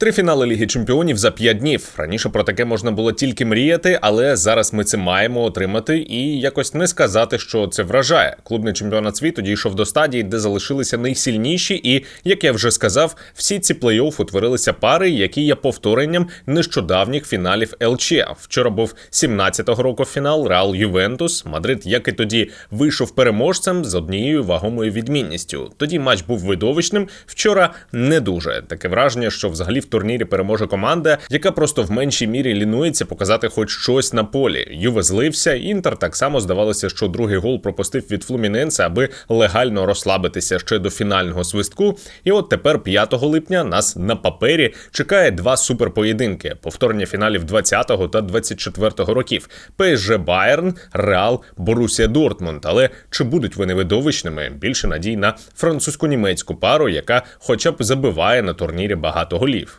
Три фінали Ліги Чемпіонів за п'ять днів. Раніше про таке можна було тільки мріяти, але зараз ми це маємо отримати і якось не сказати, що це вражає. Клубний чемпіонат світу дійшов до стадії, де залишилися найсильніші, і як я вже сказав, всі ці плей-офф утворилися пари, які є повторенням нещодавніх фіналів ЛЧ. Вчора був 17-го року фінал Реал Ювентус. Мадрид, як і тоді, вийшов переможцем з однією вагомою відмінністю. Тоді матч був видовищним. Вчора не дуже таке враження, що взагалі турнірі переможе команда, яка просто в меншій мірі лінується показати хоч щось на полі. Юве злився. Інтер так само здавалося, що другий гол пропустив від Флуміненса, аби легально розслабитися ще до фінального свистку. І от тепер, 5 липня, нас на папері чекає два суперпоєдинки: повторення фіналів 20-го та 24-го років. ПСЖ Байерн, Реал, Борусія Дортмунд. Але чи будуть вони видовищними? Більше надій на французько-німецьку пару, яка хоча б забиває на турнірі багато голів.